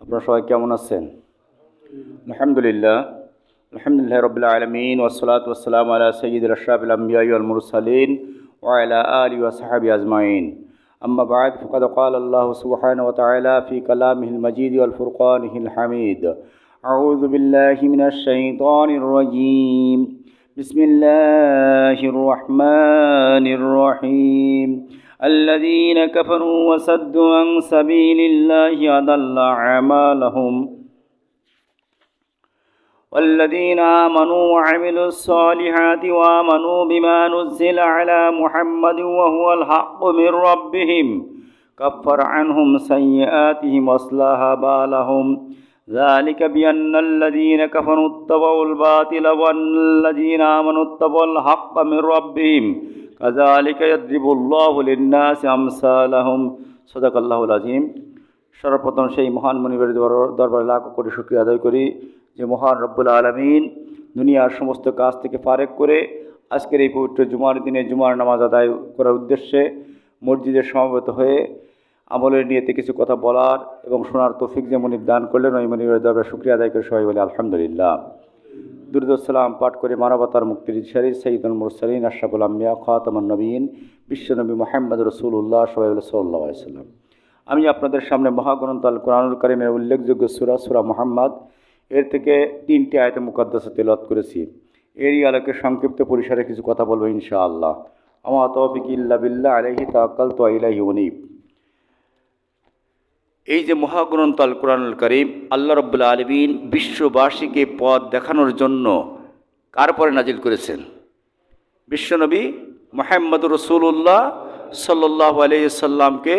আপনারা সবাই কেমন আছেন আলহামদুলিল্লাহ আলহামদুলিল্লাহ রবিল আলমিন ওসলাত ওসালাম আলা সঈদ রশাফিল আম্বিয়াল মুরসালিন ওয়ালা আলী ওসাহাবি আজমাইন أما بعد فقد قال الله سبحانه وتعالى في كلامه المجيد والفرقانه الحميد أعوذ بالله من الشيطان الرجيم بسم الله الرحمن الرحيم. الذين كفروا وصدوا عن سبيل الله أضل أعمالهم. والذين آمنوا وعملوا الصالحات وآمنوا بما نزل على محمد وهو الحق من ربهم. كفر عنهم سيئاتهم وأصلح بالهم. ذلك بأن الذين كفروا اتبعوا الباطل وأن الذين آمنوا اتبعوا الحق من ربهم كذلك يضرب الله للناس أمثالهم صدق الله العظيم সর্বপ্রথম সেই মহান মনিবের দর- দরবারে লাখ কোটি শুক্রিয়া আদায় করি যে মহান রব্বুল আলমিন দুনিয়ার সমস্ত কাজ থেকে ফারেক করে আজকের এই পবিত্র জুমার দিনে জুমার নামাজ আদায় করার উদ্দেশ্যে মসজিদে সমবেত হয়ে আমলের নিয়েতে কিছু কথা বলার এবং শোনার তৌফিক যে মনিব দান করলেন, ওই মনিবের দরবারে শুক্রিয়া আদায় করে সবাই বলে আলহামদুলিল্লাহ। দুরুদুসালাম পাঠ করে মানবতার মুক্তির শরীর সঈদুল মুরসালিন, আশরাফুল আম্বিয়া, খাতামান নবীন, বিশ্বনবী মোহাম্মদ রসুল্লাহ সবাই সাল্লাহ সাল্লাম আমি আপনাদের সামনে মহাগ্রন্থ আল কোরআনুল করিমের উল্লেখযোগ্য সুরা সুরা মোহাম্মদ, এর থেকে তিনটি আয়তে মুকদ্দাসে তেলত করেছি। এরই আলোকে সংক্ষিপ্ত পরিসরে কিছু কথা বলব ইনশাআল্লাহ। আমা তৌফিক ইল্লা বিল্লাহ আলহি তাকাল তো ইলাহি উনিব। এই যে মহাগ্রন্থ আল কোরআনুল করিম, আল্লাহ রব্বুল আলমিন বিশ্ববাসীকে পথ দেখানোর জন্য কার পরে নাজিল করেছেন? বিশ্বনবী মোহাম্মদ রসুল্লাহ সাল্লাহ আলাইসাল্লামকে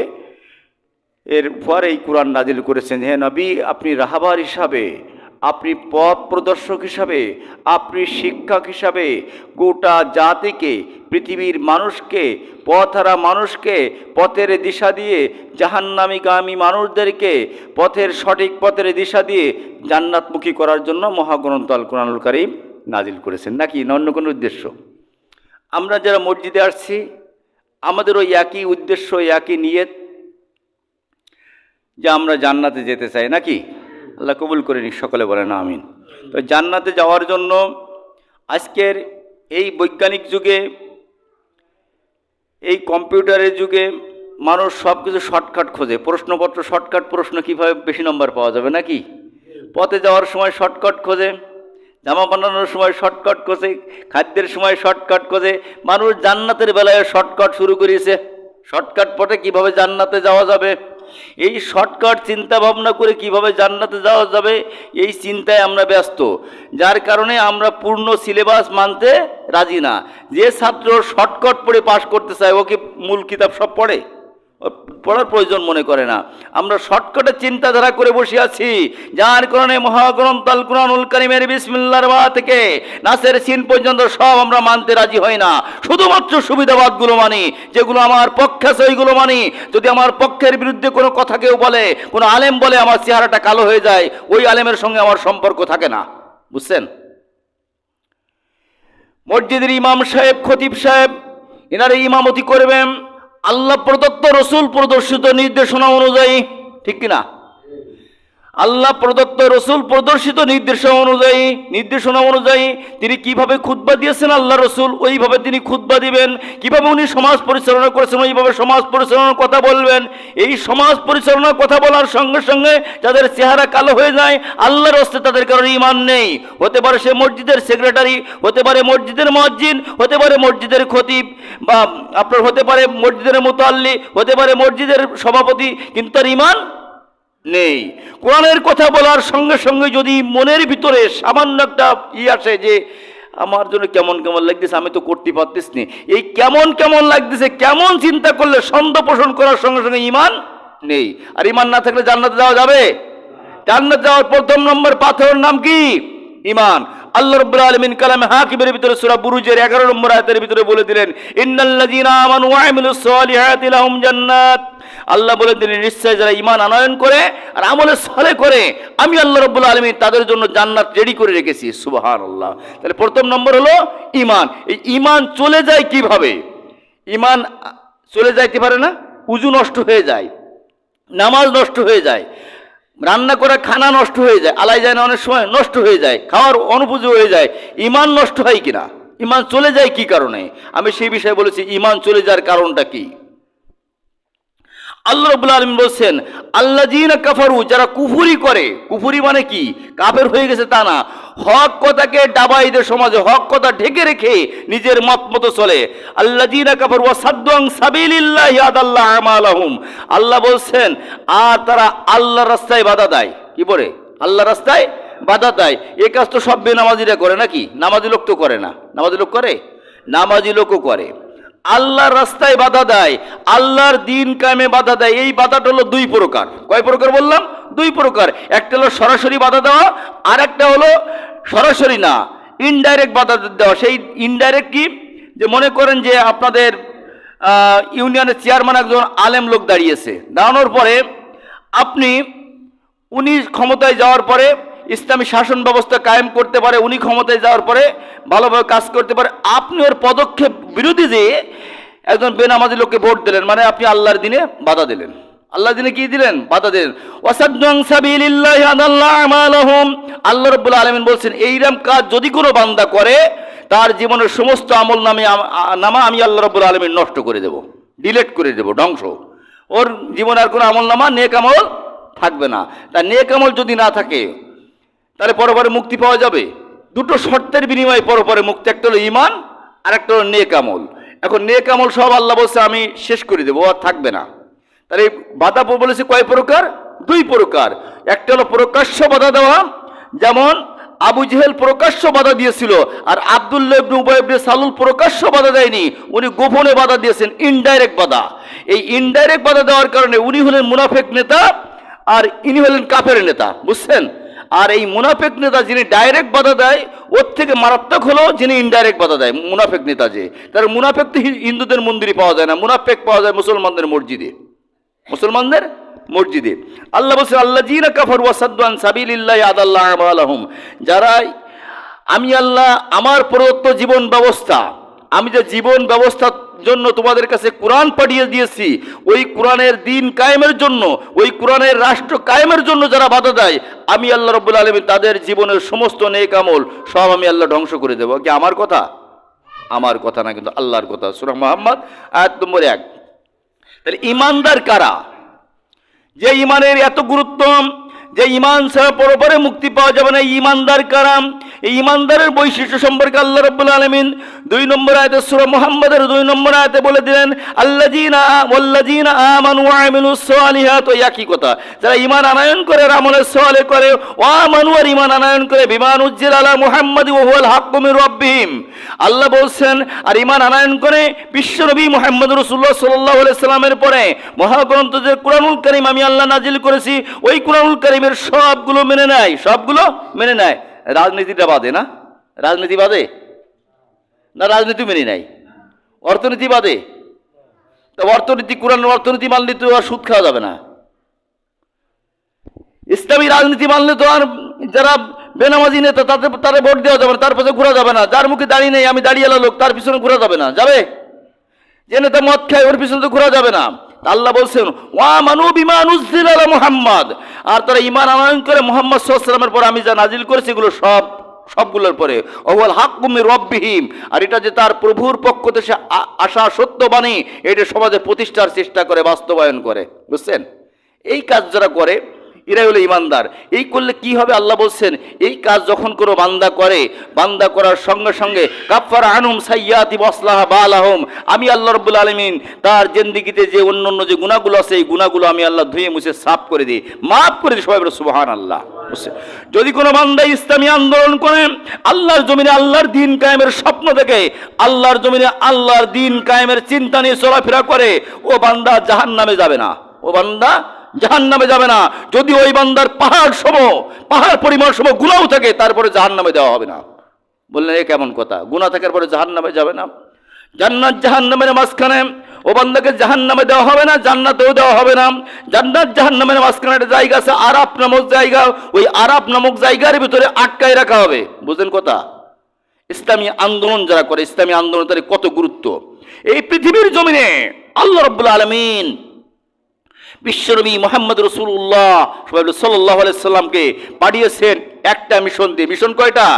এর পর এই কোরআন নাজিল করেছেন। হ্যাঁ নবী, আপনি রাহাবার হিসাবে আপনি পথ প্রদর্শক হিসাবে, আপনি শিক্ষক হিসাবে, গোটা জাতিকে, পৃথিবীর মানুষকে, পথহারা মানুষকে, পথের দিশা দিয়ে, জাহান্নামীগামী মানুষদেরকে, পথের সঠিক পথের দিশা দিয়ে জান্নাতমুখী করার জন্য মহাগ্রন্থ আল কোরআনুল করিম নাজিল করেছেন। নাকি অন্য কোনো উদ্দেশ্য? আমরা যারা মসজিদে আসছি, আমাদের ওই একই উদ্দেশ্য, একই নিয়ত যে আমরা জান্নাতে যেতে চাই। নাকি? আল্লাহ কবুল করে নিক, সকলে বলেন আমিন। তো জান্নাতে যাওয়ার জন্য আজকের এই বৈজ্ঞানিক যুগে, এই কম্পিউটারের যুগে মানুষ সব কিছু শর্টকাট খোঁজে। প্রশ্নপত্র শর্টকাট, প্রশ্ন কীভাবে বেশি নম্বর পাওয়া যাবে নাকি? পথে যাওয়ার সময় শর্টকাট খোঁজে, জামা বানানোর সময় শর্টকাট খোঁজে, খাদ্যের সময় শর্টকাট খোঁজে। মানুষ জান্নাতের বেলায় শর্টকাট শুরু করেছে শর্টকাট পথে কীভাবে জান্নাতে যাওয়া যাবে? এই শর্টকাট চিন্তা ভাবনা করে কীভাবে জান্নাতে যাওয়া যাবে, এই চিন্তায় আমরা ব্যস্ত। যার কারণে আমরা পূর্ণ সিলেবাস মানতে রাজি না। যে ছাত্র শর্টকাট পড়ে পাশ করতে চায়, ও কি মূল কিতাব সব পড়ে? পড়ার প্রয়োজন মনে করে না। আমরা শর্টকাটের চিন্তাধারা করে বসে আছি। যার কারণে মহাগ্রন্থ আল কুরআনুল কারিমের বিসমিল্লার বা থেকে নাসের সিন পর্যন্ত সব আমরা মানতে রাজি হই না। শুধুমাত্র সুবিধাবাদগুলো মানি, যেগুলো আমার পক্ষে আছে ওইগুলো মানি। যদি আমার পক্ষের বিরুদ্ধে কোনো কথা কেউ বলে, কোনো আলেম বলে আমার চেহারাটা কালো হয়ে যায়, ওই আলেমের সঙ্গে আমার সম্পর্ক থাকে না। বুঝছেন? মসজিদের ইমাম সাহেব, খতিব সাহেব এনারা ইমামতি করবেন আল্লাহ প্রদত্ত রসুল প্রদর্শিত নির্দেশনা অনুযায়ী ঠিক কিনা? আল্লাহ প্রদত্ত রসুল প্রদর্শিত নির্দেশনা অনুযায়ী নির্দেশনা অনুযায়ী তিনি কীভাবে খুতবা দিয়েছেন আল্লাহ রসুল, ওইভাবে তিনি খুতবা দিবেন। কীভাবে উনি সমাজ পরিচালনা করেছেন, ওইভাবে সমাজ পরিচালনার কথা বলবেন। এই সমাজ পরিচালনার কথা বলার সঙ্গে সঙ্গে যাদের চেহারা কালো হয়ে যায়, আল্লাহর হস্তে তাদের কারণে ইমান নেই। হতে পারে সে মসজিদের সেক্রেটারি, হতে পারে মসজিদের মসজিদ, হতে পারে মসজিদের খতিব, বা আপনার হতে পারে মসজিদের মোতাল্লি, হতে পারে মসজিদের সভাপতি, কিন্তু তার ইমান নেই। কোরআনের কথা বলার সঙ্গে সঙ্গে যদি মনের ভিতরে সামান্য একটা ই আসে যে, আমার জন্য কেমন কেমন লাগতেছে, আমি তো করতে পারতেছ নি। এই কেমন কেমন লাগতেছে, কেমন চিন্তা করলে সন্দেহ পোষণ করার সঙ্গে সঙ্গে ইমান নেই। আর ইমান না থাকলে জান্নাতে যাওয়া যাবে? জান্নাত যাওয়ার প্রথম নম্বর পাথরের নাম কি? ইমান আল্লাহ রাব্বুল আলামিন কালামে হাকিমের ভিতরে সূরা বুরুজের 11 নম্বর আয়াতের ভিতরে বলে দিলেন, ইন্নাল্লাযীনা আমানু ওয়া আমিলুস সালিহাতি লাহুম জান্নাত। আল্লাহ বলে দিলেন নিশ্চয় যারা ইমান আনয়ন করে আর আমলে সলে করে, আমি আল্লাহ রাব্বুল আলামিন তাদের জন্য জান্নাত রেডি করে রেখেছি। সুবাহান আল্লাহ তাহলে প্রথম নম্বর হলো ইমান এই ইমান চলে যায় কীভাবে? ইমান চলে যাইতে পারে না, উজু নষ্ট হয়ে যায়, নামাজ নষ্ট হয়ে যায়, রান্না করা খানা নষ্ট হয়ে যায়, আলাই যায় না অনেক সময়, নষ্ট হয়ে যায়, খাওয়ার অনুপযোগী হয়ে যায় ইমান নষ্ট হয় কিনা? ইমান চলে যায় কি কারণে? আমি সেই বিষয়ে বলেছি ইমান চলে যাওয়ার কারণটা কি? আল্লাহ রবুল্লা আলম বলছেন আল্লাহ জিনা কাফারু যারা কুফুরি করে, কুফুরি মানে কি? কাফের হয়ে গেছে তা না। হক কথাকে ডাবাইদের সমাজে, হক কথা ঢেকে রেখে নিজের মত মতো চলে। আল্লাহ জিনা কাফারু সাদ্দং সাবিলিল্লাহ আদাল্লাহ আমালাহুম। আল্লাহ বলছেন, আর তারা আল্লাহ রাস্তায় বাধা দেয়। কি বলে? আল্লাহ রাস্তায় বাধা দেয়। এ কাজ তো সব বেনামাজিরা করে নাকি? নামাজি লোক তো করে না। নামাজি লোক করে? নামাজি লোকও করে। আল্লাহর রাস্তায় বাধা দেয়, আল্লাহর দিন কায়েমে বাধা দেয়, এই বাধাটা হলো দুই প্রকার। কয় প্রকার বললাম? দুই প্রকার। একটা হলো সরাসরি বাধা দেওয়া আর একটা হলো সরাসরি না ইনডাইরেক্ট বাধা দেওয়া। সেই ইনডাইরেক্ট কি? যে মনে করেন যে আপনাদের ইউনিয়নের চেয়ারম্যান একজন আলেম লোক দাঁড়িয়েছে। দাঁড়ানোর পরে আপনি, উনি ক্ষমতায় যাওয়ার পরে ইসলামী শাসন ব্যবস্থা কায়েম করতে পারে, উনি ক্ষমতায় যাওয়ার পরে ভালোভাবে কাজ করতে পারে। আপনি ওর পদক্ষেপ বিরোধী যে একজন বেনামাজি লোককে ভোট দিলেন মানে আপনি আল্লাহর দিনে বাধা দিলেন। আল্লাহর দিনে কি দিলেন? বাধা দিলেন। আল্লাহ রাব্বুল আলামিন বলছেন, এইরকম কাজ যদি কোনো বান্দা করে, তার জীবনের সমস্ত আমল নামে নামা আমি আল্লাহ রাব্বুল আলামিন নষ্ট করে দেব, ডিলেট করে দেব, ধ্বংস। ওর জীবনে আর কোনো আমল নামা, নেক আমল থাকবে না। তা নেক আমল যদি না থাকে তাহলে পরপরে মুক্তি পাওয়া যাবে। দুটো শর্তের বিনিময়ে পরপরে মুক্তি। একটা হলো ইমান আর একটা হলো নেক আমল। এখন নেক আমল সব আল্লাহ বলছে, আমি শেষ করে দেবো আর থাকবে না। তাহলে বাধা বলেছে কয় প্রকার? দুই প্রকার। একটা হলো প্রকাশ্য বাধা দেওয়া, যেমন আবু জেহেল প্রকাশ্য বাধা দিয়েছিল, আর আবদুল্লাহ ইবনে উবাই সালুল প্রকাশ্য বাধা দেয়নি, উনি গোপনে বাধা দিয়েছেন ইনডাইরেক্ট বাধা। এই ইনডাইরেক্ট বাধা দেওয়ার কারণে উনি হলেন মুনাফেক নেতা, আর ইনি হলেন কাফের নেতা। বুঝছেন? আর এই মুনাফেক নেতা যিনি ডাইরেক্ট বাধা দেয়, ওর থেকে মারাত্মক হলো যিনি ইনডাইরেক্ট বাধা দেয়, মুনাফেক নেতা যে। তার মুনাফেক তো হিন্দুদের মন্দিরে পাওয়া যায় না, মুনাফেক পাওয়া যায় মুসলমানদের মসজিদে। মুসলমানদের মসজিদে। আল্লাহ বলছে আল্লাহ জিনা কাফর ওয়াসাদ্দান সাবিলিল্লাহ আদাল্লাহ আমালাহুম। যারা, আমি আল্লাহ, আমার প্রদত্ত জীবন ব্যবস্থা, আমি যে জীবন ব্যবস্থার জন্য তোমাদের কাছে কোরআন পাঠিয়ে দিয়েছি। ওই কোরআনের দিন কায়েমের জন্য, ওই কোরআনের রাষ্ট্র কায়েমের জন্য যারা বাধা দেয়, আমি আল্লাহ রব্বুল আলমী তাদের জীবনের সমস্ত নেক আমল সব আমি আল্লাহ ধ্বংস করে দেবো। কি আমার কথা? আমার কথা না, কিন্তু আল্লাহর কথা। সুরাহ মোহাম্মদ, আয়াত নম্বর এক। তাহলে ইমানদার কারা? যে ইমানের এত গুরুত্ব যে ইমান ছাড়া পরপরে মুক্তি পাওয়া যাবে না ইমানদার কারাম। এই ইমানদারের বৈশিষ্ট্য সম্পর্কে আল্লাহ রব্বুল আলমিন দুই নম্বর আয়তে সুরা মোহাম্মদের দুই নম্বর আয়তে বলে দিলেন ওই একই কথা। যারা ইমান আনায়ন করে আর আমলের সওয়ালে করে, ও আমানু আর ইমান আনায়ন করে, বিমান উজ্জিল আলা মোহাম্মদ ওয়া হুয়াল হাক্কু মির রাব্বিহিম। আল্লাহ বলছেন, আর ইমান আনায়ন করে বিশ্ব বিশ্বনবী মোহাম্মদ রসুল্লাহ সাল্লাহ সাল্লামের পরে মহাগ্রন্থ যে কোরআনুল করিম আমি আল্লাহ নাজিল করেছি, ওই কোরআনুল করিমের সবগুলো মেনে নেয়, সবগুলো মেনে নেয়। রাজনীতিটা বাদে না? রাজনীতি বাদে? না রাজনীতি মেনে নেয়। অর্থনীতি বাদে? তো অর্থনীতি, কোরআন অর্থনীতি মানলে তো আর সুদ খাওয়া যাবে না। ইসলামী রাজনীতি মানলে তো আর যারা বেনামাজি নেতা তাদের তারা ভোট দেওয়া যাবে না, তার পাশে ঘোরা যাবে না। যার মুখে দাঁড়িয়ে নেই, আমি দাঁড়িয়ে লোক, তার পিছনে ঘোরা যাবে না, যাবে? যে নেতা মদ খায়, ওর পিছনে তো ঘোরা যাবে না। আল্লাহ বলছেন, ওয়া মানু বিমান উজ্জিল আলা মুহাম্মদ। আর তারা ইমান আনয়ন করে মোহাম্মদ সাল্লামের পর আমি যা নাজিল করেছি এগুলো সব, সবগুলোর পরে। অবল হাকুমি রব্বিহীম। আর এটা যে তার প্রভুর পক্ষ থেকে সে আ- আশা সত্যবাণী এটা সমাজে প্রতিষ্ঠার চেষ্টা করে, বাস্তবায়ন করে। বুঝছেন? এই কাজ যারা করে এরাই হলো ইমানদার। এই করলে কি হবে আল্লাহ বলছেন, এই কাজ যখন কোনো বান্দা করে, বান্দা করার সঙ্গে সঙ্গে কাফার আনুম সাইয়াতি বসলাহ বালাহম, আমি আল্লাহ রব্বুল আলমিন তার জেন্দিগিতে যে অন্য অন্য যে গুণাগুলো আছে, এই গুণাগুলো আমি আল্লাহ ধুয়ে মুছে সাফ করে দিই। মাফ করে দিই সবাই সুবাহান আল্লাহ? যদি কোনো বান্দা ইসলামী আন্দোলন করে, আল্লাহর জমিনে আল্লাহর দিন কায়েমের স্বপ্ন দেখে, আল্লাহর জমিনে আল্লাহর দিন কায়েমের চিন্তা নিয়ে চলাফেরা করে, ও বান্দা জাহান নামে যাবে না। ও বান্দা জাহান নামে যাবে না। যদি ওই বান্দার পাহাড় সম, পাহাড় পরিমাণ সম গুণাও থাকে, তারপরে জাহান নামে দেওয়া হবে না। বললেন, এ কেমন কথা? গুণা থাকার পরে জাহান নামে যাবে না? জান্নাত জাহান নামের মাঝখানে ও বান্দাকে জাহান নামে দেওয়া হবে না, জান্নাতেও দেওয়া হবে না। জান্নাত জাহান নামের মাঝখানে একটা জায়গা আছে আরাপ নামক জায়গা। ওই আরাপ নামক জায়গার ভিতরে আটকায় রাখা হবে। বুঝলেন কথা? ইসলামী আন্দোলন যারা করে, ইসলামী আন্দোলন তাদের কত গুরুত্ব? এই পৃথিবীর জমিনে আল্লাহ রব্বুল আলমিন বিশ্বনবী মোহাম্মদ রসুল্লাহ সাল্লাহ আলাইসাল্লামকে পাঠিয়েছেন। একটা মিশন দিয়ে। মিশন কয়টা?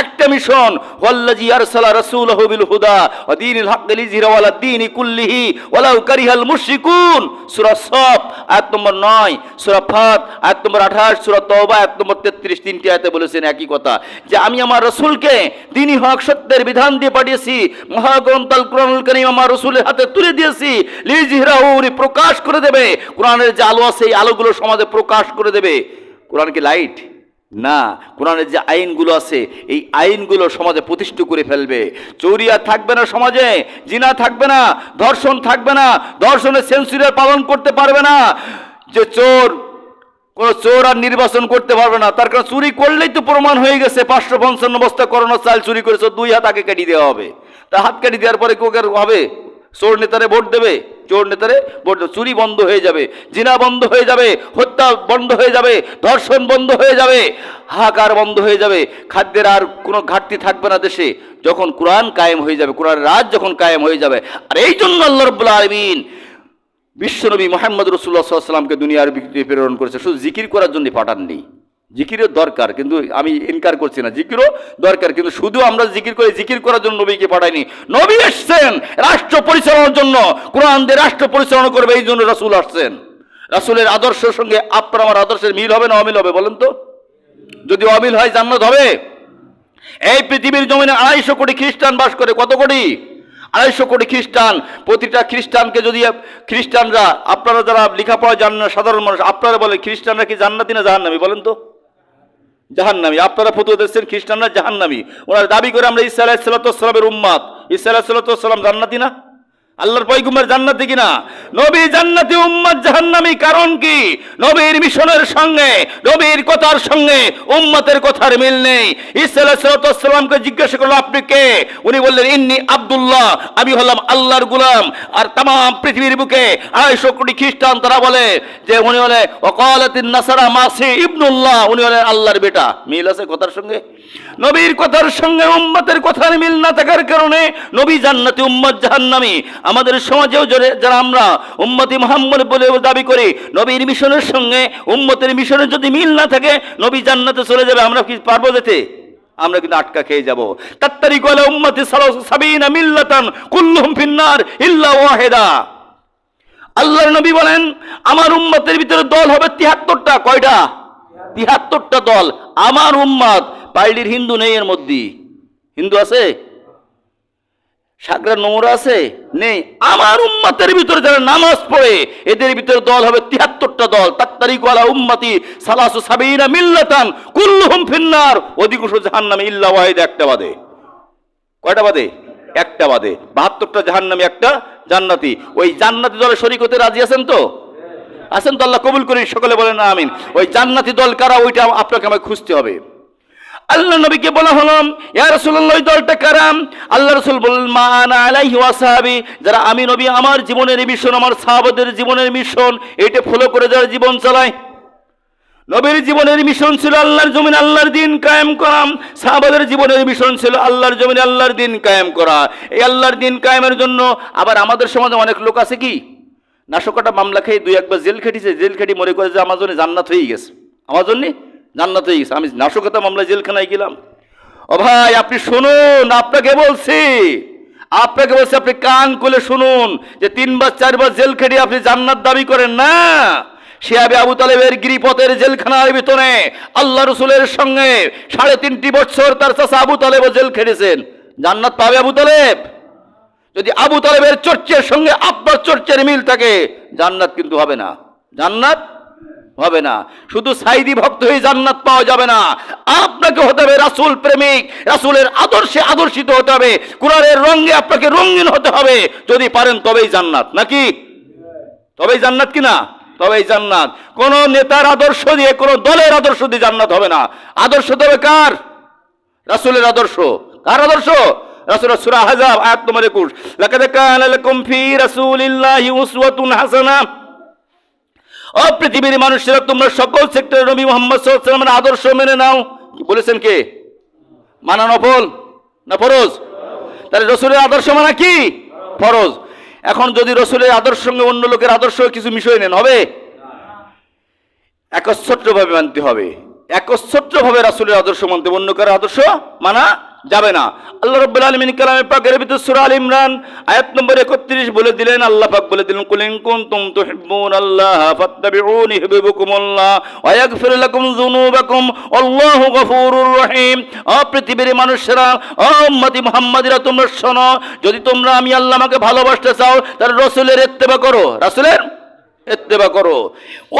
একটা মিশন। ওয়াল্লাজি আরসালা রাসূলহু বিল হুদা ওয়া দীনিল হক লিযহিরা দীনি কুল্লিহি ওয়ালাউ কারিহাল মুশরিকুন। সূরা সফ, আয়াত নম্বর 9 সূরা ফাত, আয়াত নম্বর 28 সূরা তওবা, আয়াত নম্বর 33 তিনটি আয়াতে বলেছেন একই কথা যে, আমি আমার রাসূলকে দ্বীনি হক সত্যের বিধান দিয়ে পাঠিয়েছি। মহাগ্রন্থ আল কোরআনুল কারীম আমার রাসূলের হাতে তুলে দিয়েছি। লিযহিরাহু উনি প্রকাশ করে দেবে। কোরআনের যে আলো আছে, এই আলোগুলো সমাজে প্রকাশ করে দেবে। কোরআন কি লাইট? না, কোরআনের যে আইনগুলো আছে, এই আইনগুলো সমাজে প্রতিষ্ঠিত করে ফেলবে। চৌরি আর থাকবে না সমাজে, জিনা থাকবে না, ধর্ষণ থাকবে না, ধর্ষণের সেন্সুরিয়ার পালন করতে পারবে না। যে চোর, কোন চোর আর নির্বাচন করতে পারবে না, তার কারণ চুরি করলেই তো প্রমাণ হয়ে গেছে, পাঁচশো পঞ্চান্ন বস্তা করোনা চাল চুরি করেছে, দুই হাত আগে কেটে দেওয়া হবে। তা হাত কেটে দেওয়ার পরে কেউ হবে? চোর নেতারে ভোট দেবে, চোর নেতারে ভোট দেবে। চুরি বন্ধ হয়ে যাবে, জিনা বন্ধ হয়ে যাবে, হত্যা বন্ধ হয়ে যাবে, ধর্ষণ বন্ধ হয়ে যাবে, হাহাকার বন্ধ হয়ে যাবে। খাদ্যের আর কোনো ঘাটতি থাকবে না দেশে। যখন কোরআন কায়েম হয়ে যাবে কোরআন রাজ যখন কায়েম হয়ে যাবে, আর এই জন্য আল্লাহ রব্বুল্লাহ আলমিন বিশ্বনবী মোহাম্মদ রসুল্লাহ সাল্লামকে দুনিয়ার বিক্রি প্রেরণ করেছে। শুধু জিকির করার জন্য পাঠাননি। জিকিরের দরকার, কিন্তু আমি ইনকার করছি না। জিকিরও দরকার, কিন্তু শুধু আমরা জিকির করে, জিকির করার জন্য নবীকে পাঠাইনি। নবী এসছেন রাষ্ট্র পরিচালনার জন্য। কোরআন দিয়ে রাষ্ট্র পরিচালনা করবে, এই জন্য রাসুল আসছেন। রাসুলের আদর্শের সঙ্গে আপনার আমার আদর্শের মিল হবে না অমিল হবে, বলেন তো? যদি অমিল হয়, জান্নাত হবে। এই পৃথিবীর জমিনে আড়াইশো কোটি খ্রিস্টান বাস করে, কত কোটি? আড়াইশো কোটি খ্রিস্টান। প্রতিটা খ্রিস্টানকে যদি খ্রিস্টানরা, আপনারা যারা লেখাপড়া জানেন না, সাধারণ মানুষ, আপনারা বলে খ্রিস্টানরা কি জান্নাতি না জাহান্নামি, বলেন তো? জাহান্নামী। আপনারা ফতুয়া দিচ্ছেন খ্রিস্টানরা জাহান্নামী। ওনারা দাবি করে আমরা ইসা আলাহিসাল্লামের উম্মাদ। ইসা সাল্লাম জান্নাতি না? আল্লাহর পয়গুমার জান্নাতি কিনা? নবী জান্নাতি উম্মাদ জাহান্নামী কারণ কি? নবীর মিশনের সঙ্গে, নবীর কথার সঙ্গে উম্মতের কথার মিল নেই। ইসা আলাহিসাল্লামকে জিজ্ঞাসা করল, আপনি কে? উনি বললেন, ইন্নি আব্দুল্লাহ, আমি হলাম আল্লাহর গুলাম। আর তাম পৃথিবীর বুকে আড়াইশো কোটি খ্রিস্টান তারা বলে যে, উনি হলে ওকালাতিন নাসারা মাসি ইবনুল্লাহ। উনি হলেন আল্লাহর বেটা। মিল আছে কথার সঙ্গে? নবীর কথার সঙ্গে উম্মতের কথার মিল না থাকার কারণে নবী জান্নাতি উম্মত জাহান্নামী আমাদের সমাজেও যারা আমরা উম্মতি মোহাম্মদ বলে দাবি করি, নবীর মিশনের সঙ্গে উম্মতের মিশনের যদি মিল না থাকে, নবী জান্নাতে চলে যাবে, আমরা কি পারব যেতে? আমরা কিন্তু আটকা খেয়ে যাব। তাত্তারি কলে উম্মতি সাবিনা মিল্লাতান কুল্লুম ফিন্নার ইল্লা ওয়াহিদা। আল্লাহর নবী বলেন, আমার উম্মতের ভিতরে দল হবে তিহাত্তরটা। কয়টা? তিহাত্তরটা দল। আমার উম্মাদ পাল্টির হিন্দু নেই এর মধ্যে। হিন্দু আছে? সাগরা নোংরা আছে? নেই। আমার উম্মাতের ভিতরে যারা নামাজ পড়ে, এদের ভিতরে দল হবে তিহাত্তরটা দল। তাত্তারিক ওয়ালা উম্মতি সালাসু সাবিনা মিল্লাতান কুল্লুহুম ফিন্নার। অধিকাংশ জাহান্নামে ইল্লা ওয়াহিদ, একটা বাদে। কয়টা বাদে? একটা বাদে। বাহাত্তরটা জাহান্নামী একটা জান্নাতি। ওই জান্নাতি দলে শরিক হতে রাজি আছেন তো? আছেন তো? আল্লাহ কবুল করি সকলে বলেন আমিন। ওই জান্নাতি দল কারা? ওইটা আপনাকে আমাকে খুঁজতে হবে। আল্লাহ নবীকে বলা হলো, ইয়া রাসূলুল্লাহ দলটা কারাম? আল্লাহ রাসূল বললেন, মা আনা আলাইহি ওয়াসাহাবি যারা আমি নবী, আমার জীবনের মিশন, আমার সাহাবাদের জীবনের মিশন, এটা ফলো করে যারা জীবন চালায়। নবীর জীবনের মিশন ছিল আল্লাহর জমিন আল্লাহর দিন কায়েম করা। সাহাবাদের জীবনের মিশন ছিল আল্লাহর জমিন আল্লাহর দিন কায়েম করা। এই আল্লাহর দিন কায়েমের জন্য আবার আমাদের সমাজে অনেক লোক আছে কি? নাশকটা মামলা খেয়ে দুই একবার জেল খেটেছে, জেল খেটি মনে করে যে আমার জন্য জান্নাত হয়ে গেছে। আমার জন্য জান্নাত গেছে। আমি নাশকতা মামলা জেলখানায় গেলাম। ও ভাই, আপনি শুনুন, আপনাকে বলছি। আপনাকে বলছি, আপনি কান খুলে শুনুন যে তিনবার, চারবার জেল খেটে আপনি জান্নাত দাবি করেন না? শিয়াবে আবু তালেবের গিরিপথের জেলখানার ভিতরে আল্লাহ রসুলের সঙ্গে সাড়ে তিনটি বছর তার চাষা আবু তালেবও জেল খেটেছেন। জান্নাত পাবে আবু তালেব? যদি আবু তালেবের চর্চের সঙ্গে আপনার চর্চের মিল থাকে, জান্নাত কিন্তু হবে না। জান্নাত হবে না। শুধু সাইদি ভক্ত হয়ে জান্নাত পাওয়া যাবে না। আপনাকে হতে হবে রাসূল প্রেমিক। রাসূলের আদর্শে আদর্শিত হতে হবে। কোরআনের রঙে আপনাকে রঙিন হতে হবে। যদি পারেন তবেই জান্নাত। নাকি? তবেই জান্নাত কি না? তবেই জান্নাত। কোন নেতার আদর্শ দিয়ে, কোন দলের আদর্শ দিয়ে জান্নাত হবে না। আদর্শ তবে কার? রাসূলের আদর্শ। কার আদর্শ? রাসূল সূরা আহজাব আয়াত নম্বর 21 লাকাদ কানা লাকুম ফি ও পৃথিবীর মানুষেরা, তোমরা সকল সেক্টরে নবী মোহাম্মদ সাল্লামের আদর্শ মেনে নাও। বলেছেন কে? মানা নফল না ফরজ? তাহলে রসুলের আদর্শ মানা কি? ফরজ। এখন যদি রসুলের আদর্শ সঙ্গে অন্য লোকের আদর্শ কিছু মিশিয়ে নেন, হবে? একচ্ছত্রভাবে মানতে হবে। একচ্ছত্রভাবে রাসূলের আদর্শ মানতে অন্য কারও আদর্শ মানা যাবে না। আল্লাহ রাব্বুল আলামিন কালামে পাকের ভিতর সূরা আল ইমরান আয়াত নম্বর 31 বলে দিলেন, আল্লাহ পাক বলে দিলেন, কুল ইন কুনতুম তুহিব্বুনাল্লাহ ফাত্তাবিউনি ইউহিব্বুকুমুল্লাহ ওয়া ইয়াগফির লাকুম যুনুবাকুম, আল্লাহু গফুরুর রহিম। ও পৃথিবীর মানুষেরা, ও উম্মতি মুহাম্মাদিরা, তোমরা শোনো, যদি তোমরা আমি আল্লাহ আমাকে ভালোবাসতে চাও, তাহলে রাসূলের ইত্তেবা করো। রাসূলের এত্তেবা করো।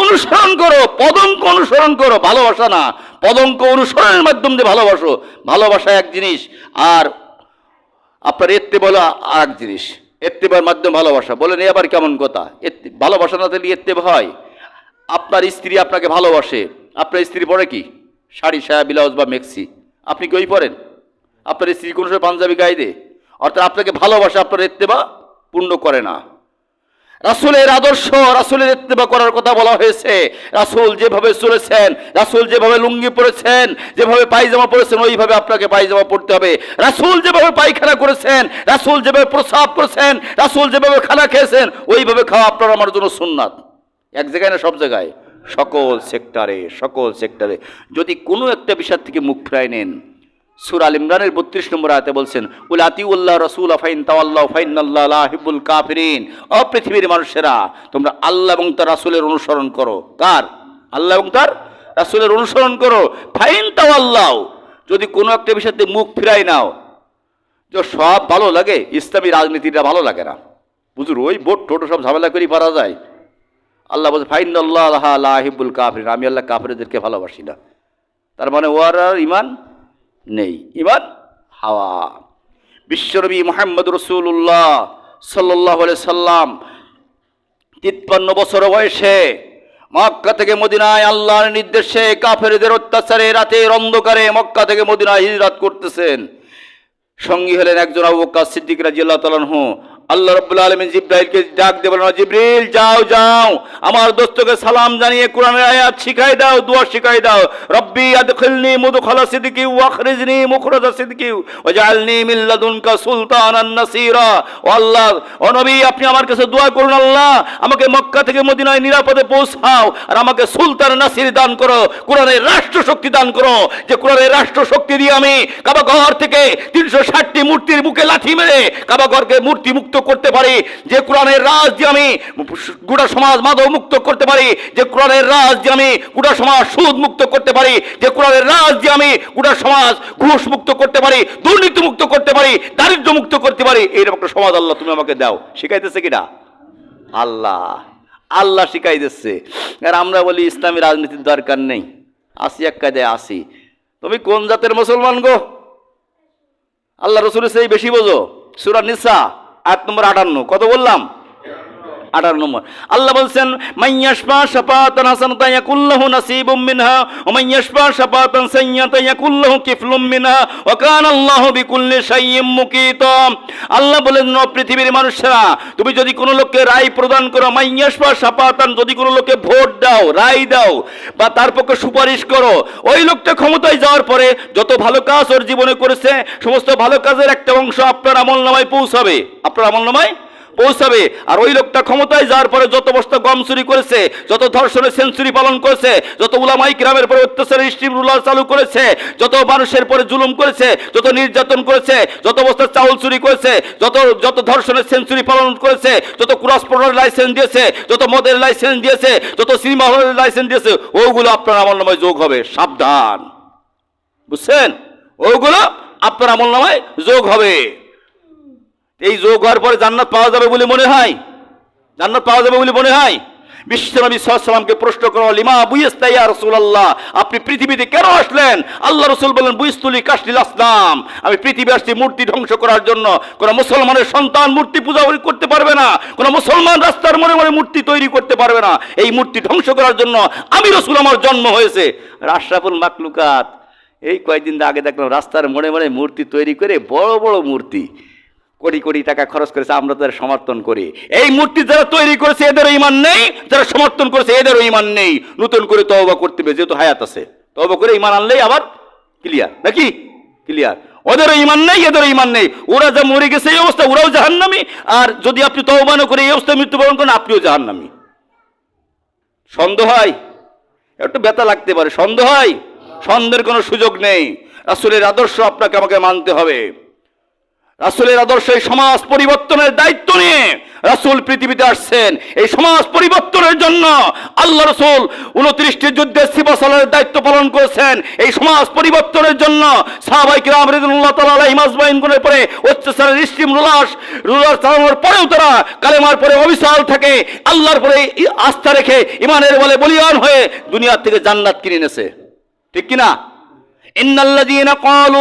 অনুসরণ করো, পদঙ্ক অনুসরণ করো, ভালোবাসা না। পদঙ্ক অনুসরণের মাধ্যম দিয়ে ভালোবাসো। ভালোবাসা এক জিনিস, আর আপনার এত্তে বলা আর এক জিনিস। এত্তেবার মাধ্যমে ভালোবাসা। বলেন, এ আবার কেমন কথা? ভালোবাসা না থাকলে এত্তেবা হয়। আপনার স্ত্রী আপনাকে ভালোবাসে। আপনার স্ত্রী পরে কি? শাড়ি, সায়া, ব্লাউজ বা মেক্সি। আপনি কি ওই পরেন? আপনার স্ত্রী কোনো সময় পাঞ্জাবি গায়ে দে অর্থাৎ আপনাকে ভালোবাসা, আপনার এত্তেবা পূর্ণ করে না। রাসূলের আদর্শ, রাসূলের ইত্তেবা করার কথা বলা হয়েছে। রাসূল যেভাবে চলেছেন, রাসূল যেভাবে লুঙ্গি পরেছেন, যেভাবে পায়জামা পরেছেন, ওইভাবে আপনাকে পায়জামা পরতে হবে। রাসূল যেভাবে পায়খানা করেছেন, রাসূল যেভাবে প্রসাব করেছেন, রাসূল যেভাবে খানা খেয়েছেন, ওইভাবে খাওয়া আপনার আমার জন্য সুন্নাত। এক জায়গায় না সব জায়গায়? সকল সেক্টরে সকল সেক্টরে। যদি কোনো একটা বিষয় থেকে মুখ ফিরায় নেন সুর আল ইমরানের বত্রিশ নম্বর আয়তে বলছেন, উল আতিউল্লাহ রসুল আফাইন তাওয়াল্লাহ ফাইন আল্লাহ হিবুল কাফিরিন। ও পৃথিবীর মানুষেরা, তোমরা আল্লাহ এবং তার রাসুলের অনুসরণ করো। কার? আল্লাহ এবং তার রাসুলের অনুসরণ করো। ফাইন তাওয়াল্লাহ যদি কোনো একটা বিষয়তে মুখ ফিরাই নাও, যে সব ভালো লাগে, ইসলামী রাজনীতিটা ভালো লাগে না। বুঝুর, ওই ভোট টোটো সব ঝামেলা করেই পারা যায়। আল্লাহ বলছে ফাইন আল্লাহ লাহিবুল কাফির আমি আল্লাহ কাফিরদেরকে ভালোবাসি না। তার মানে ওর আর ইমান নেই। ইমান হাওয়া। বিশ্বনবী মোহাম্মদ রসুল্লাহ সাল্লাহ সাল্লাম তিপ্পান্ন বছর বয়সে মক্কা থেকে মদিনায় আল্লাহর নির্দেশে কাফেরদের অত্যাচারে রাতের অন্ধকারে মক্কা থেকে মদিনায় হিজরাত করতেছেন। সঙ্গী হলেন একজন আবু সিদ্দিকরা সিদ্দিক রাদিয়াল্লাহু তাআলা আনহু। আল্লাহ রাব্বুল আলামিন জিব্রাইলকে ডাক দিয়ে বলেন জিব্রিল যাও যাও। আমার দোস্তকে সালাম জানিয়ে কোরআনের আয়াত শিখাই দাও, দোয়া শিখাই দাও। রব্বি আদখিলনি মুদখালা সিদকি ওয়া আখরিজনি মুখরাজা সিদকি ওয়াজআলনি মিন লাদুনকা সুলতানান নাসীরা। ও আল্লাহ, ও নবী, আপনি আমার কাছে দোয়া করুন, আল্লাহ। আমাকে মক্কা থেকে মদিনায় নিরাপদে পৌঁছাও আর আমাকে সুলতান নাসির দান করো, কোরআনের রাষ্ট্র শক্তি দান করো। যে কোরআনের রাষ্ট্র শক্তি দিয়ে আমি কাবা ঘর থেকে তিনশো ষাটটি মূর্তির মুখে লাথি মেরে কাবা ঘরকে মূর্তি মুক্ত করতে পারি, যে কোরআনের রাজ দিয়ে আমি গোটা সমাজ মাদক মুক্ত করতে পারি, যে কোরআনের রাজ দিয়ে আমি গোটা সমাজ সুদ মুক্ত করতে পারি, যে কোরআনের রাজ দিয়ে আমি গোটা সমাজ ঘুষ মুক্ত করতে পারি, দুর্নীতি মুক্ত করতে পারি, দারিদ্র মুক্ত করতে পারি এইরকম একটা সমাজ আল্লাহ তুমি আমাকে দাও। শিখাইতেছে কিনা? আল্লাহ আল্লাহ শিখাই দিচ্ছে আর আমরা বলি, ইসলামী রাজনীতির দরকার নেই। আসি এক কায়দায় আসি। তুমি কোন জাতের মুসলমান গো? আল্লাহ রসুল সেই বেশি বোঝো, সুরা নিসা। আট নম্বর আটান্ন কত বললাম? আঠারো নম্বর। আল্লাহ বলছেন মাইয়াশপা শাপাতান হাসানাতান ইয়াকুল্লাহু নাসিবুম মিনহা, ওয়া মাইয়াশপা শাপাতান সাইয়্যাতান ইয়াকুল্লাহু কিফলুম মিনহা, ওয়া কানা আল্লাহু বিকুল্লি শাইইম মুকিতা। আল্লাহ বলেন, "ও পৃথিবীর মানুষেরা, তুমি যদি কোনো লোককে রায় প্রদান করো মাইয়াশপা শাপাতান যদি কোনো লোককে ভোট দাও, রায় দাও, বা তার পক্ষে সুপারিশ করো, ওই লোকটা ক্ষমতায় যাওয়ার পরে যত ভালো কাজ ওর জীবনে করেছে, সমস্ত ভালো কাজের একটা অংশ আপনার আমল নামায় পৌঁছাবে। আপনার আমল নামায় পৌঁছাবে। আর ওই লোকটা ক্ষমতায় যাওয়ার পরে যত বস্তা গম চুরি করেছে, যত ধর্ষণের সেঞ্চুরি পালন করেছে, যত উলামাই গ্রামের পরে অত্যাচারের স্ট্রিম রুলার চালু করেছে, যত মানুষের পরে জুলুম করেছে, যত নির্যাতন করেছে, যত বস্তা চাউল চুরি করেছে, যত যত ধর্ষণের সেঞ্চুরি পালন করেছে, যত ক্রস লাইসেন্স দিয়েছে, যত মদের লাইসেন্স দিয়েছে, যত সিনেমা হলের লাইসেন্স দিয়েছে, ওগুলো আপনার আমল নামায় যোগ হবে, সাবধান। বুঝছেন? ওগুলো আপনার আমল নামায় যোগ হবে। এই যোগ হওয়ার পরে জান্নাত পাওয়া যাবে বলে মনে হয়? জান্নাত পাওয়া যাবে বলে মনে হয়? বিশ্বনবী সাল্লামকে প্রশ্ন করো লিমা বুয়েস্তাইয়া রসুল্লাহ আপনি পৃথিবীতে কেন আসলেন? আল্লাহ রসুল বলেন বুইস্তুলি কাশলিল আসলাম। আমি পৃথিবী আসছি মূর্তি ধ্বংস করার জন্য। কোন মুসলমানের সন্তান মূর্তি পূজা করতে পারবে না। কোন মুসলমান রাস্তার মনে মনে মূর্তি তৈরি করতে পারবে না। এই মূর্তি ধ্বংস করার জন্য আমি রসুল আমার জন্ম হয়েছে। রাশরাফুল মাকলুকাত এই কয়েকদিন আগে দেখলাম রাস্তার মনে মনে মূর্তি তৈরি করে বড় বড় মূর্তি। কোটি কোটি টাকা খরচ করেছে, আমরা তাদের সমর্থন করি। এই মূর্তি যারা তৈরি করেছে এদেরও ইমান নেই, যারা সমর্থন করেছে, এদেরও ইমান নেই। নতুন করে তওবা করতে হবে, যেহেতু হায়াত আছে। তওবা করে ইমান আনলেই আবার ক্লিয়ার নাকি? ক্লিয়ার ওদেরও ইমান নেই, এদেরও ইমান নেই। ওরা যা মরে গেছে, এই অবস্থা, ওরাও জাহান্নামি। আর যদি আপনি তওবা করে এই অবস্থায় মৃত্যুবরণ করেন, আপনিও জাহান্নামি। সন্দেহ হয়? একটু ব্যথা লাগতে পারে। সন্দেহ হয়? সন্দেহের কোনো সুযোগ নেই। রাসূলের আদর্শ আপনাকে, আমাকে মানতে হবে। রাসূলের আদর্শ এই সমাজ পরিবর্তনের দায়িত্ব নিয়ে রাসূল পৃথিবীতে আসছেন। এই সমাজ পরিবর্তনের জন্য আল্লাহ রসুল উনত্রিশটি যুদ্ধের সিপাসলের দায়িত্ব পালন করেছেন। এই সমাজ পরিবর্তনের জন্য সাহাবাইক রাম রিদুল্লাহ তালা আলাইহিম আজমাইন গুণের পরে অত্যাচারের স্টিম রুলাস রুলার চালানোর পরেও তারা কালেমার পরে অবিশাল থাকে। আল্লাহর পরে আস্থা রেখে ইমানের বলে বলিয়ান হয়ে দুনিয়ার থেকে জান্নাত কিনে এনেছে। ঠিক কিনা? ইন্নাল্লাযীনা ক্বালু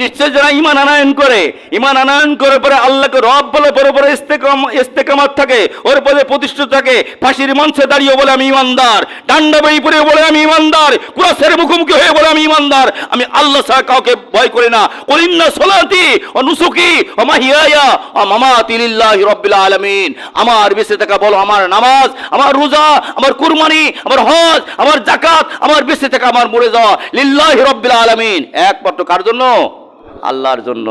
নিশ্চয় যারা ইমান আনায়ন করে ইমান আনায়ন করে পরে আল্লাহকে রব বলে পরে পরে ইস্তেকাম, ইস্তেকামাত থাকে, ওর পরে প্রতিষ্ঠিত থাকে, ফাঁসির মঞ্চে দাঁড়িয়ে বলে আমি ইমানদার ডান্ডা বেড়ি পরে বলে আমি ইমানদার কুরাসের মুখোমুখি হয়ে বলে আমি ইমানদার আমি আল্লাহ ছাড়া কাউকে ভয় করি না। কলিন্না সলাতি ও নুসুকি ও মাহিয়ায়া ও মামাতি লিল্লাহি রাব্বিল আলামিন। আমার বেঁচে থাকা বলো আমার নামাজ, আমার রোজা, আমার কুরবানি, আমার হজ, আমার জাকাত আমার বেঁচে থাকা, আমার মরে যাওয়া, লিল্লাহি রাব্বিল আলামিন। একমাত্র কার জন্য? আল্লাহর জন্য।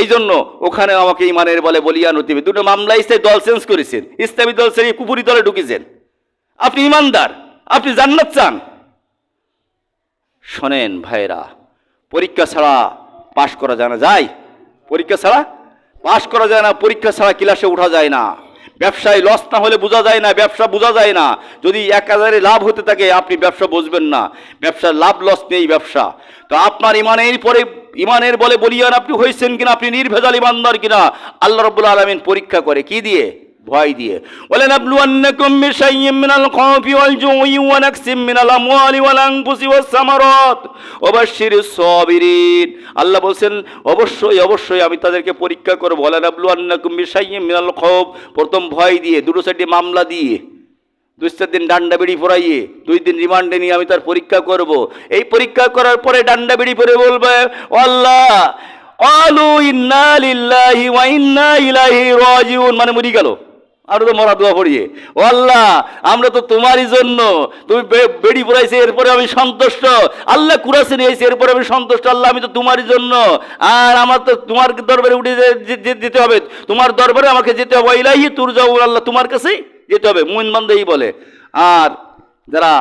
এই জন্য ওখানে আমাকে ইমানের বলে বলিয়ান হতে হবে দুটো মামলা ইসলামী দল চেঞ্জ করেছেন। ইসলামী দল ছেড়ে কুপুরি দলে ঢুকেছেন। আপনি ইমানদার, আপনি জান্নাত চান। শোনেন ভাইরা পরীক্ষা ছাড়া পাশ করা যায় না। যায় পরীক্ষা ছাড়া পাশ করা যায় না, পরীক্ষা ছাড়া ক্লাসে ওঠা যায় না। ব্যবসায় লস না হলে বোঝা যায় না, ব্যবসা বোঝা যায় না। যদি এক হাজারে লাভ হতে থাকে, আপনি ব্যবসা বুঝবেন না। ব্যবসার লাভ লস নেই ব্যবসা। তো আপনার ইমানের পরে ইমানের বলে বলিয়ান আপনি হয়েছেন কিনা, আপনি নির্ভেজাল ইমানদার কিনা, আল্লাহ রব্বুল আলমিন পরীক্ষা করে কি দিয়ে? ভয় দিয়ে। বলেন আবলুয়ান্নাকুম বিশাইয়্যিম মিনাল খাউফি ওয়াল জুই ওয়া নাকসিম মিনাল আমওয়ালি ওয়াল আনফুসি ওয়াস সামারাত। ওয়া বাশশিরিস সাবিরিন। আল্লাহ বলেন অবশ্যই অবশ্যই আমি তাদেরকে পরীক্ষা করব। বলেন আবলুয়ান্নাকুম বিশাইয়্যিম মিনাল খাউফ। প্রথম ভয় দিয়ে, দুটো সাইডে মামলা দিয়ে। দুই চার দিন ডান্ডা বিড়ি পড়াইয়ে দুই দিন রিমান্ডে নিয়ে আমি তার পরীক্ষা করব। এই পরীক্ষা করার পরে ডান্ডা বিড়ি পরে বলবে "ও আল্লাহ, আলু ইন্না লিল্লাহি ওয়া ইন্না ইলাইহি রাজিউন। মানে মরি গেল। আর তো মরা দোয়া পড়িয়ে ও আল্লাহ, আমরা তো তোমারই জন্য, তুমি বেড়ি পড়াইছে এরপরে আমি সন্তুষ্ট। আল্লাহ কুরাসে নিয়েছে, এরপরে আমি সন্তুষ্ট। আল্লাহ, আমি তো তোমারই জন্য। আর আমার তো তোমার দরবারে উঠে যেতে হবে, তোমার দরবারে আমাকে যেতে হবে। ইলাহি তুর যাও আল্লাহ তোমার কাছেই। যেতে হবে। মুন বান্ধবই বলে। আর যারা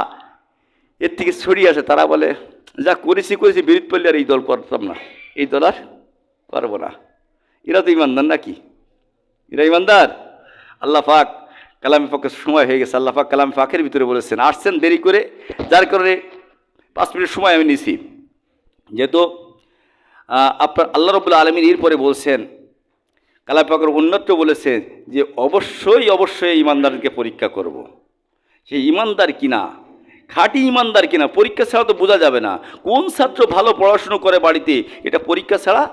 এর থেকে ছড়িয়ে আসে, তারা বলে, যা করেছি করেছি, বিরোধ পড়লে আর এই দল করতাম না। এই দল আর করব না। এরা তো ইমানদার নাকি? এরা ইমানদার? আল্লাহ পাক কালামে পাকের সময় হয়ে গেছে। আল্লাহ পাক কালামে পাকের ভিতরে বলেছেন, আসছেন দেরি করে, যার কারণে পাঁচ মিনিট সময় আমি নিছি যেহেতু আপনার আল্লাহ রবুল্লা আলমিন এরপরে বলছেন কালাম পাকের অন্যত্র বলেছেন যে অবশ্যই অবশ্যই ইমানদারকে পরীক্ষা করব। সে ইমানদার কিনা? খাঁটি ইমানদার কিনা? পরীক্ষা ছাড়া তো বোঝা যাবে না। কোন ছাত্র ভালো পড়াশুনো করে বাড়িতে? এটা পরীক্ষা ছাড়া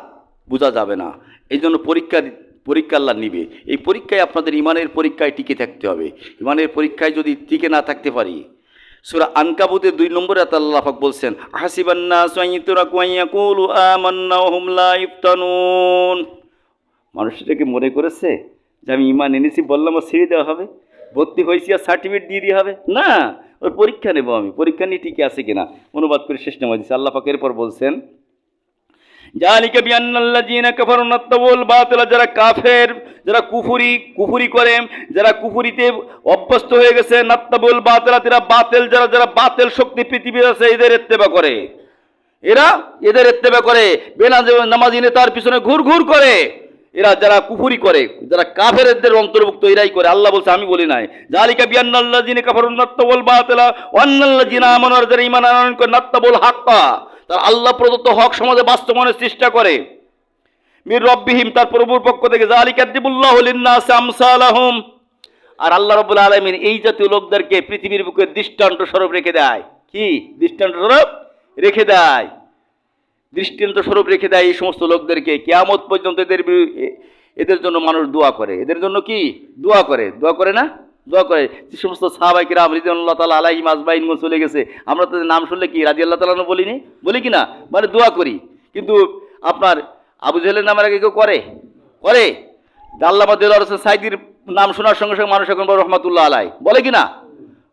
বোঝা যাবে না। এই জন্য পরীক্ষা পরীক্ষা আল্লাহ নিবে। এই পরীক্ষায় আপনাদের ইমানের পরীক্ষায় টিকে থাকতে হবে। ইমানের পরীক্ষায় যদি টিকে না থাকতে পারি, সুরা আনকাবুতের দুই নম্বরে আল্লাহ পাক বলছেন হাসিবান্না সাইয়িতুরা কুয়াইয়াকুলু আমান্না ওয়া হুম লা ইফতানুন। মানুষ এটাকে মনে করেছে যে আমি ইমান এনেছি, বললাম আর ছেড়ে দেওয়া হবে, ভর্তি হয়েছি আর সার্টিফিকেট দিয়ে দিয়ে হবে। না, ওর পরীক্ষা নেব আমি। পরীক্ষা নিয়ে ঠিকই আছে কিনা? অনুবাদ করে শেষ নেওয়া দিচ্ছে আল্লাহ পাকের পর বলছেন, জালিকা বিয়ান্নাল্লাযীনা কাফারু নাত্তাবুল বাতিলা যারা কাফের, যারা কুফুরি কুফুরি করে, যারা কুফুরিতে অভ্যস্ত হয়ে গেছে, নাত্তাবুল বাতিলা, তারা বাতেল, যারা যারা বাতিল শক্তি পৃথিবীর আছে, এদের ইত্তেবা করে। এরা এদের ইত্তেবা করে। বেনাজ নামাজি নেতার পিছনে ঘুর ঘুর করে। এরা যারা কুফুরি করে, যারা কাফেরদের অন্তর্ভুক্ত, এরাই করে। আল্লাহ বলছে, আমি বলি নাই। জালিকা বিয়ান্নাল্লাহ বিয়ান্নাল্লাযীনা কাফারু নাত্তাবুল বাতিলা, ওয়ান্নাল্লাযীনা আমানু, আর যারা ঈমান আনয়ন করে, নাত্তাবুল হাক্কা, তার আল্লাহ প্রদত্ত হক সমাজে বাস্তবায়নের চেষ্টা করে। মির রব্বিহিম, তার প্রভুর পক্ষ থেকে জালিকাদ্দিবুল্লাহ লিন্নাস আমসালাহুম। আর আল্লাহ রব্বুল আলামিন এই জাতীয় লোকদেরকে পৃথিবীর বুকে দৃষ্টান্ত স্বরূপ রেখে দেয়। কি? দৃষ্টান্ত স্বরূপ? রেখে দেয়। দৃষ্টান্ত স্বরূপ রেখে দেয় এই সমস্ত লোকদেরকে। কেয়ামত পর্যন্ত এদের এদের জন্য মানুষ দোয়া করে। এদের জন্য কি? দোয়া করে। দোয়া করে না? দোয়া করে। যে সমস্ত সাহাবাই কিরাম রিদুল্লাহ তালা আলাহি মাজবাইন চলে গেছে। আমরা তাদের নাম শুনলে কি রাজি আল্লাহ তালা বলিনি? বলি কি না? মানে দোয়া করি। কিন্তু আপনার আবু জেলের নামের আগে কেউ করে? করে? আল্লাহ দিল হোসেন সাইদির নাম শোনার সঙ্গে সঙ্গে মানুষ এখন রহমাতুল্লাহ আলাই বলে কি না?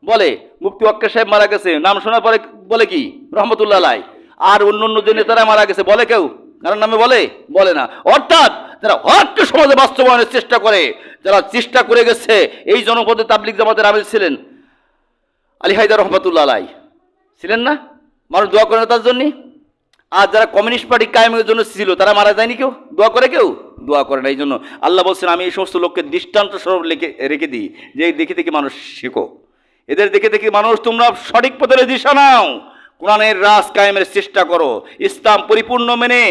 বলে। মুফতি ওয়াক্কা সাহেব মারা গেছে। নাম শোনার পরে বলে কি? রহমতুল্লাহ আলাই আর অন্য অন্য যে নেতারা মারা গেছে, বলে কেউ? কারণ নামে বলে? বলে না। অর্থাৎ যারা হককে সমাজে বাস্তবায়নের চেষ্টা করে, যারা চেষ্টা করে গেছে, এই জনপদে তাবলিক জামাতের আমির ছিলেন আলী হায়দার রহমতুল্লাহ আলাই। ছিলেন না? মানুষ দোয়া করে না তার জন্যে? আর যারা কমিউনিস্ট পার্টি কায়েমের জন্য ছিল, তারা মারা যায়নি কেউ? দোয়া করে কেউ? দোয়া করে না, এই জন্য আল্লাহ বলছেন, আমি এই সমস্ত লোককে দৃষ্টান্ত স্বরূপ লেখে, রেখে দিই, যে দেখে দেখে মানুষ শেখো। এদের দেখে দেখে মানুষ, তোমরা সঠিক পথে দিশা নাও। কোরআনের রাজ কায়েমের চেষ্টা করো। ইসলাম পরিপূর্ণ মেনে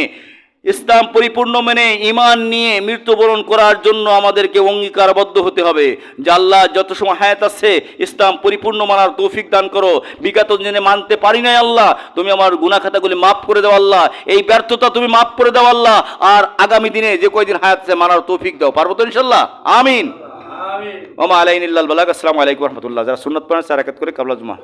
ইসলাম পরিপূর্ণ মেনে ইমান নিয়ে মৃত্যুবরণ করার জন্য আমাদেরকে অঙ্গীকারবদ্ধ হতে হবে। আল্লাহ যত সময় হায়াত আছে ইসলাম পরিপূর্ণ মানার তৌফিক দান করো। বিগত দিনে মানতে পারি নাই আল্লাহ তুমি আমার গুনা খাতাগুলি মাফ করে দাও আল্লাহ। এই ব্যর্থতা তুমি মাফ করে দাও আল্লাহ। আর আগামী দিনে যে কয়দিন হায়াত আছে মানার তৌফিক দাও। পারব তো ইনশাল্লাহ আমিন। ওমা আলাইন ইল্লাল বালাক আসসালামু আলাইকুম রহমতুল্লাহ। যারা সুন্নত পড়েন সারাকাত করে কাবলা জুমা।